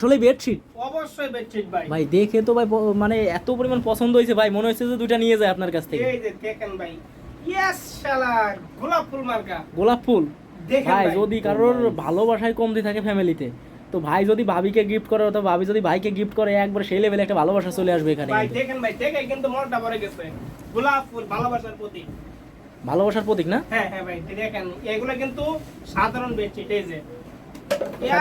আসলে বেডশিট অবশ্যই বেডশিট ভাই। ভাই দেখে তো ভাই মানে এত পরিমাণ পছন্দ হয়েছে ভাই মনে হচ্ছে যে দুইটা নিয়ে যায় আপনার কাছ থেকে। এই যে দেখেন ভাই। ইয়েস শালার গোলাপ ফুল মার্কা। গোলাপ ফুল? দেখেন ভাই যদি কারোর ভালোবাসায় কমতি থাকে ফ্যামিলিতে তো ভাই যদি ভাবিকে গিফট করে অথবা ভাবি যদি ভাইকে গিফট করে একবার সেই লেভেলে একটা ভালোবাসা চলে আসবে এখানে। ভাই। দেখেন ভাই দেখে কিন্তু মনটা ভরে গেছে। গোলাপ ফুল ভালোবাসার প্রতি ভালোবাসার প্রতীক না? হ্যাঁ হ্যাঁ ভাই দেখেন এগুলো কিন্তু সাধারণ বেডশিট এই যে।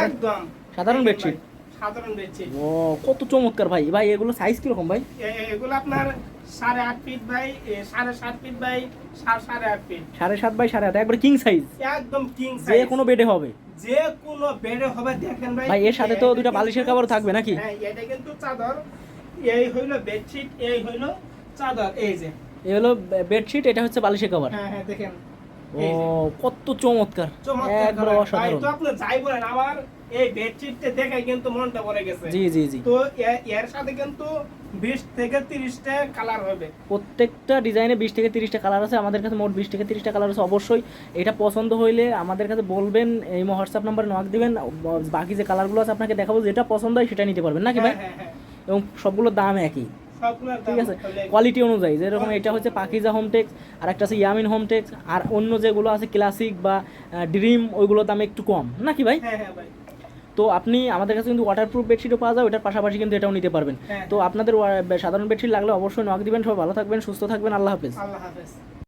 একদম। সাধারণ বেডশিট? ভাই, সাধারণ ও কত চমৎকার ভাই। ভাই এগুলো সাইজ কীরকম ভাই? এগুলো আপনার সাড়ে আট ফিট এ, সাড়ে সাত ফিট বাই সাড়ে আট ফিট সাড়ে সাত বাই সাড়ে আট একবার কিং সাইজ একদম কিং যে কোনো বেডে হবে। যে কোনো বেডে হবে দেখেন ভাই। ভাই, এর সাথে তো বালিশের থাকবে নাকি? হ্যাঁ এটা কিন্তু চাদর। এই হইল বেডশিট এই হইল চাদর এই যে। এ হলো বেডশিট এটা হচ্ছে বালিশের কভার হ্যাঁ হ্যাঁ দেখেন। ও কত চমৎকার। চমৎকার একবার। ভাই তো আপনি যাই বলেন আমার এই বেডশিটটা দেখে কিন্তু মনটা ভরে গেছে। জি জি জি। তো এর সাথে কিন্তু বিশ থেকে তিরিশটা কালার হবে। প্রত্যেকটা ডিজাইনে বিশ থেকে তিরিশটা কালার আছে আমাদের কাছে মোট বিশ থেকে তিরিশটা কালার আছে অবশ্যই। এটা পছন্দ হইলে আমাদের কাছে বলবেন এই হোয়াটসঅ্যাপ নাম্বারে নক দিবেন বাকি যে কালারগুলো আছে আপনাকে দেখাবো যেটা পছন্দ হয় সেটা নিতে পারবেন নাকি ভাই? হ্যাঁ, হ্যাঁ, হ্যাঁ। এবং সবগুলোর দাম একই। ঠিক আছে? কোয়ালিটি অনুযায়ী যেরকম এটা হচ্ছে পাকিজা হোমটেক্স আর একটা আছে ইয়ামিন হোমটেক্স আর অন্য যেগুলো আছে ক্লাসিক বা ড্রিম ওইগুলোর দাম একটু কম নাকি ভাই? হ্যাঁ হ্যাঁ ভাই। তো আপনি আমাদের কাছে কিন্তু ওয়াটার ওয়াটারপ্রুফ বেডশিটও পাওয়া যায় ওটার পাশাপাশি কিন্তু এটাও নিতে পারবেন। হ্যাঁ। তো আপনাদের সাধারণ বেডশিট লাগলে অবশ্যই নক দিবেন সবাই ভালো থাকবেন সুস্থ থাকবেন আল্লাহ হাফেজ। আল্লাহ হাফেজ।